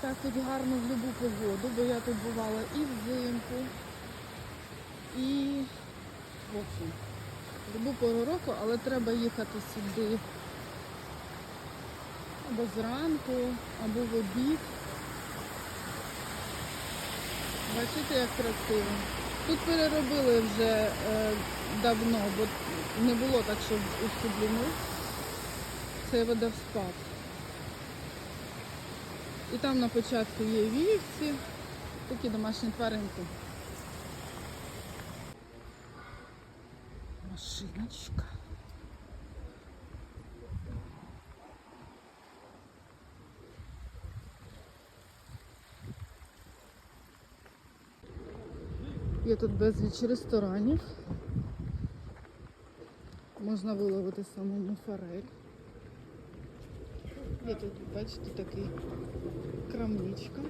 так тут гарно в любу погоду, бо я тут бувала і взимку, і в общем, в пору року, але треба їхати сюди або зранку, або в обід. Бачите, як красиво. Тут переробили вже е, давно, бо не було так, щоб у длину. Це водоспад. І там на початку є вівці, такі домашні тваринки. Машиночка. Є тут безліч ресторанів. Можна виловити самому форель. Є тут, бачите, такий крамничка.